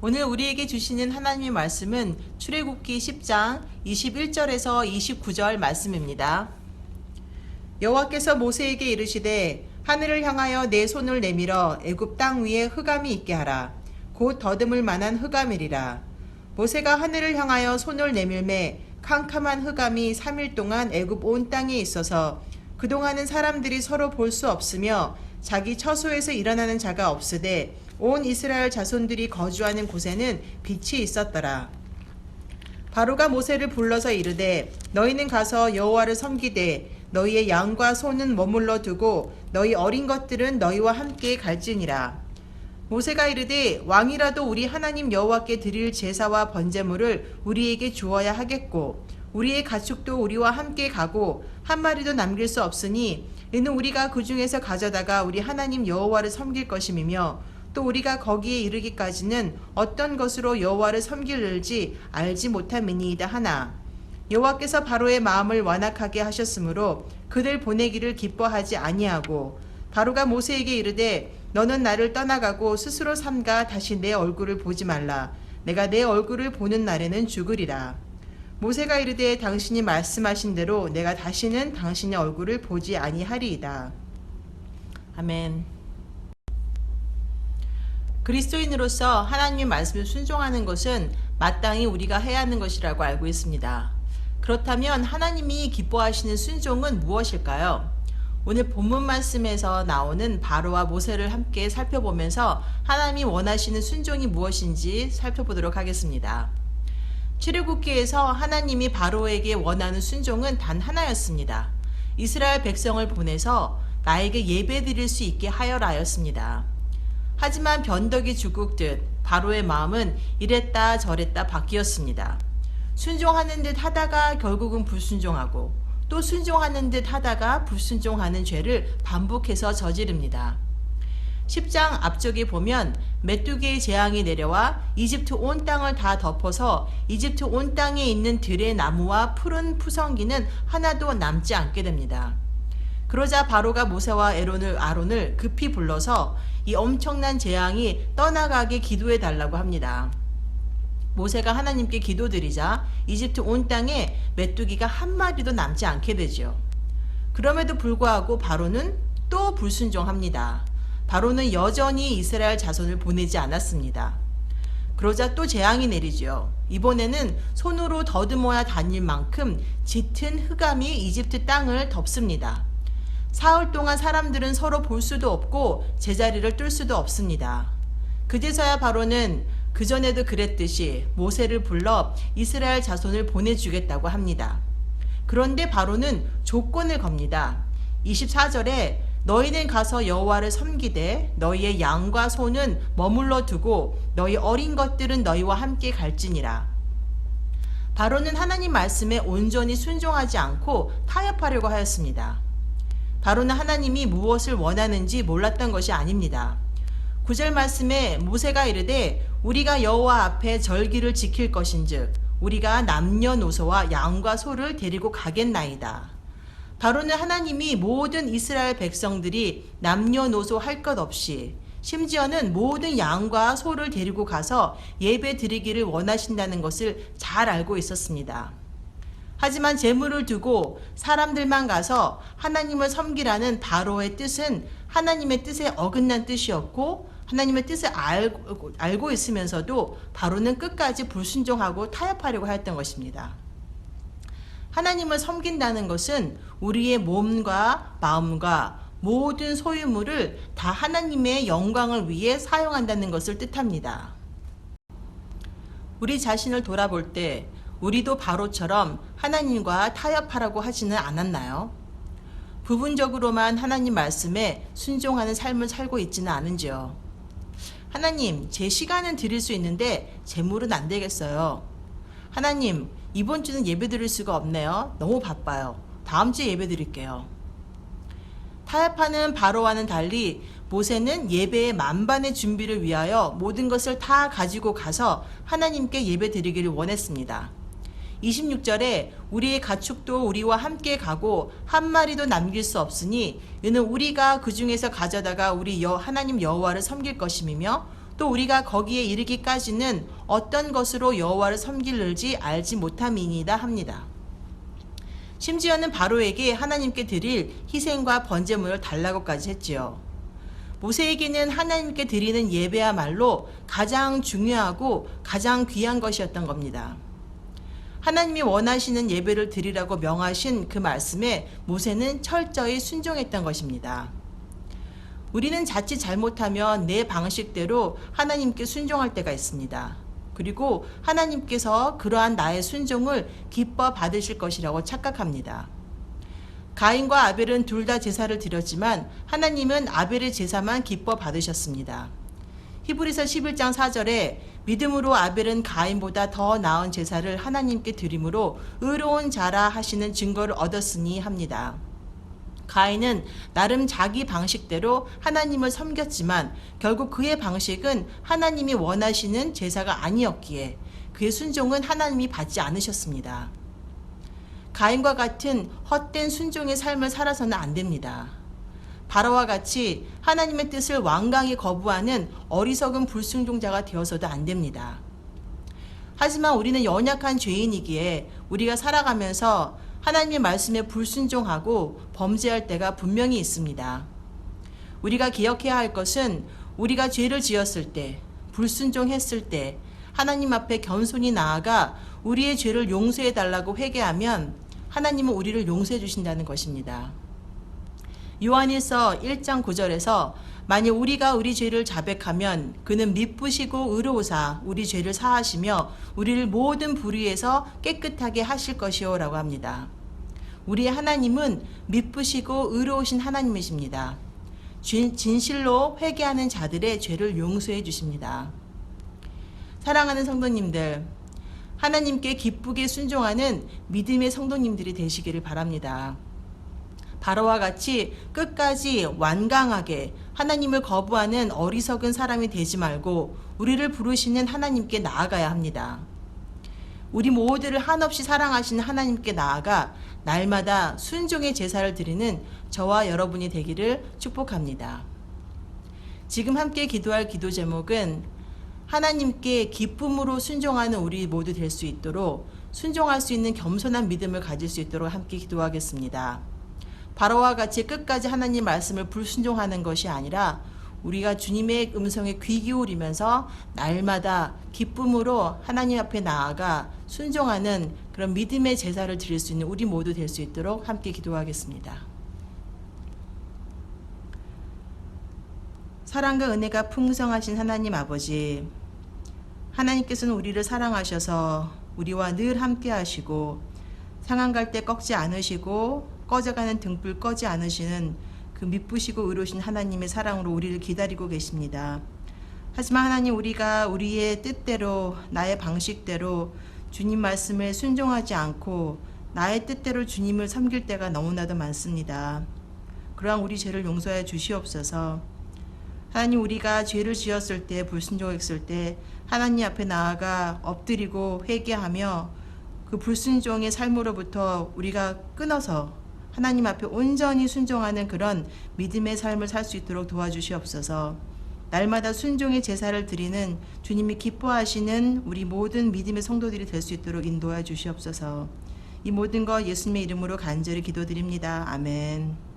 오늘 우리에게 주시는 하나님의 말씀은 출애굽기 10장 21절에서 29절 말씀입니다. 여호와께서 모세에게 이르시되 하늘을 향하여 내 손을 내밀어 애굽 땅 위에 흑암이 있게 하라 곧 더듬을 만한 흑암이리라 모세가 하늘을 향하여 손을 내밀매 캄캄한 흑암이 3일 동안 애굽 온 땅에 있어서 그동안은 사람들이 서로 볼 수 없으며 자기 처소에서 일어나는 자가 없으되 온 이스라엘 자손들이 거주하는 곳에는 빛이 있었더라. 바로가 모세를 불러서 이르되 너희는 가서 여호와를 섬기되 너희의 양과 소는 머물러 두고 너희 어린 것들은 너희와 함께 갈지니라. 모세가 이르되 왕이라도 우리 하나님 여호와께 드릴 제사와 번제물을 우리에게 주어야 하겠고 우리의 가축도 우리와 함께 가고 한 마리도 남길 수 없으니 이는 우리가 그 중에서 가져다가 우리 하나님 여호와를 섬길 것임이며 또 우리가 거기에 이르기까지는 어떤 것으로 여호와를 섬길지 알지 못함이니이다 하나. 여호와께서 바로의 마음을 완악하게 하셨으므로 그들 보내기를 기뻐하지 아니하고 바로가 모세에게 이르되 너는 나를 떠나가고 스스로 삼가 다시 내 얼굴을 보지 말라. 내가 내 얼굴을 보는 날에는 죽으리라. 모세가 이르되 당신이 말씀하신 대로 내가 다시는 당신의 얼굴을 보지 아니하리이다. 아멘 그리스도인으로서 하나님의 말씀을 순종하는 것은 마땅히 우리가 해야 하는 것이라고 알고 있습니다. 그렇다면 하나님이 기뻐하시는 순종은 무엇일까요? 오늘 본문 말씀에서 나오는 바로와 모세를 함께 살펴보면서 하나님이 원하시는 순종이 무엇인지 살펴보도록 하겠습니다. 출애굽기에서 하나님이 바로에게 원하는 순종은 단 하나였습니다. 이스라엘 백성을 보내서 나에게 예배드릴 수 있게 하여라였습니다. 하지만 변덕이 죽국듯 바로의 마음은 이랬다 저랬다 바뀌었습니다. 순종하는 듯 하다가 결국은 불순종하고 또 순종하는 듯 하다가 불순종하는 죄를 반복해서 저지릅니다. 10장 앞쪽에 보면 메뚜기의 재앙이 내려와 이집트 온 땅을 다 덮어서 이집트 온 땅에 있는 들의 나무와 푸른 푸성기는 하나도 남지 않게 됩니다. 그러자 바로가 모세와 에론을 아론을 급히 불러서 이 엄청난 재앙이 떠나가게 기도해 달라고 합니다. 모세가 하나님께 기도드리자 이집트 온 땅에 메뚜기가 한 마리도 남지 않게 되죠. 그럼에도 불구하고 바로는 또 불순종합니다. 바로는 여전히 이스라엘 자손을 보내지 않았습니다. 그러자 또 재앙이 내리죠. 이번에는 손으로 더듬어야 다닐 만큼 짙은 흑암이 이집트 땅을 덮습니다. 사흘 동안 사람들은 서로 볼 수도 없고 제자리를 뚫을 수도 없습니다. 그제서야 바로는 그전에도 그랬듯이 모세를 불러 이스라엘 자손을 보내주겠다고 합니다. 그런데 바로는 조건을 겁니다. 24절에 너희는 가서 여호와를 섬기되 너희의 양과 소는 머물러 두고 너희 어린 것들은 너희와 함께 갈지니라. 바로는 하나님 말씀에 온전히 순종하지 않고 타협하려고 하였습니다. 바로는 하나님이 무엇을 원하는지 몰랐던 것이 아닙니다. 9절 말씀에 모세가 이르되 우리가 여호와 앞에 절기를 지킬 것인즉 우리가 남녀노소와 양과 소를 데리고 가겠나이다. 바로는 하나님이 모든 이스라엘 백성들이 남녀노소 할 것 없이 심지어는 모든 양과 소를 데리고 가서 예배 드리기를 원하신다는 것을 잘 알고 있었습니다. 하지만 재물을 두고 사람들만 가서 하나님을 섬기라는 바로의 뜻은 하나님의 뜻에 어긋난 뜻이었고 하나님의 뜻을 알고, 알고 있으면서도 바로는 끝까지 불순종하고 타협하려고 하였던 것입니다. 하나님을 섬긴다는 것은 우리의 몸과 마음과 모든 소유물을 다 하나님의 영광을 위해 사용한다는 것을 뜻합니다. 우리 자신을 돌아볼 때 우리도 바로처럼 하나님과 타협하라고 하지는 않았나요? 부분적으로만 하나님 말씀에 순종하는 삶을 살고 있지는 않은지요. 하나님, 제 시간은 드릴 수 있는데 재물은 안 되겠어요. 하나님, 이번 주는 예배 드릴 수가 없네요. 너무 바빠요. 다음 주에 예배 드릴게요. 타협하는 바로와는 달리 모세는 예배의 만반의 준비를 위하여 모든 것을 다 가지고 가서 하나님께 예배 드리기를 원했습니다. 26절에 우리의 가축도 우리와 함께 가고 한 마리도 남길 수 없으니 이는 우리가 그 중에서 가져다가 우리 여 하나님 여호와를 섬길 것임이며 또 우리가 거기에 이르기까지는 어떤 것으로 여호와를 섬길는지 알지 못함이니이다 합니다. 심지어는 바로에게 하나님께 드릴 희생과 번제물을 달라고까지 했지요. 모세에게는 하나님께 드리는 예배야말로 가장 중요하고 가장 귀한 것이었던 겁니다. 하나님이 원하시는 예배를 드리라고 명하신 그 말씀에 모세는 철저히 순종했던 것입니다. 우리는 자칫 잘못하면 내 방식대로 하나님께 순종할 때가 있습니다. 그리고 하나님께서 그러한 나의 순종을 기뻐 받으실 것이라고 착각합니다. 가인과 아벨은 둘 다 제사를 드렸지만 하나님은 아벨의 제사만 기뻐 받으셨습니다. 히브리서 11장 4절에 믿음으로 아벨은 가인보다 더 나은 제사를 하나님께 드림으로 의로운 자라 하시는 증거를 얻었으니 합니다. 가인은 나름 자기 방식대로 하나님을 섬겼지만 결국 그의 방식은 하나님이 원하시는 제사가 아니었기에 그의 순종은 하나님이 받지 않으셨습니다. 가인과 같은 헛된 순종의 삶을 살아서는 안 됩니다. 바로와 같이 하나님의 뜻을 완강히 거부하는 어리석은 불순종자가 되어서도 안 됩니다. 하지만 우리는 연약한 죄인이기에 우리가 살아가면서 하나님의 말씀에 불순종하고 범죄할 때가 분명히 있습니다. 우리가 기억해야 할 것은 우리가 죄를 지었을 때, 불순종했을 때, 하나님 앞에 겸손히 나아가 우리의 죄를 용서해 달라고 회개하면 하나님은 우리를 용서해 주신다는 것입니다. 요한일서 1장 9절에서 만일 우리가 우리 죄를 자백하면 그는 미쁘시고 의로우사 우리 죄를 사하시며 우리를 모든 불의에서 깨끗하게 하실 것이요라고 합니다. 우리의 하나님은 미쁘시고 의로우신 하나님이십니다. 진실로 회개하는 자들의 죄를 용서해 주십니다. 사랑하는 성도님들, 하나님께 기쁘게 순종하는 믿음의 성도님들이 되시기를 바랍니다. 바로와 같이 끝까지 완강하게 하나님을 거부하는 어리석은 사람이 되지 말고 우리를 부르시는 하나님께 나아가야 합니다. 우리 모두를 한없이 사랑하시는 하나님께 나아가 날마다 순종의 제사를 드리는 저와 여러분이 되기를 축복합니다. 지금 함께 기도할 기도 제목은 하나님께 기쁨으로 순종하는 우리 모두 될 수 있도록 순종할 수 있는 겸손한 믿음을 가질 수 있도록 함께 기도하겠습니다. 바로와 같이 끝까지 하나님 말씀을 불순종하는 것이 아니라 우리가 주님의 음성에 귀 기울이면서 날마다 기쁨으로 하나님 앞에 나아가 순종하는 그런 믿음의 제사를 드릴 수 있는 우리 모두 될 수 있도록 함께 기도하겠습니다. 사랑과 은혜가 풍성하신 하나님 아버지, 하나님께서는 우리를 사랑하셔서 우리와 늘 함께 하시고 상한 갈 때 꺾지 않으시고 꺼져가는 등불 꺼지 않으시는 그 미쁘시고 의로신 하나님의 사랑으로 우리를 기다리고 계십니다. 하지만 하나님 우리가 우리의 뜻대로 나의 방식대로 주님 말씀을 순종하지 않고 나의 뜻대로 주님을 섬길 때가 너무나도 많습니다. 그러한 우리 죄를 용서해 주시옵소서. 하나님 우리가 죄를 지었을 때 불순종했을 때 하나님 앞에 나아가 엎드리고 회개하며 그 불순종의 삶으로부터 우리가 끊어서 하나님 앞에 온전히 순종하는 그런 믿음의 삶을 살 수 있도록 도와주시옵소서. 날마다 순종의 제사를 드리는 주님이 기뻐하시는 우리 모든 믿음의 성도들이 될 수 있도록 인도해 주시옵소서. 이 모든 것 예수님의 이름으로 간절히 기도드립니다. 아멘.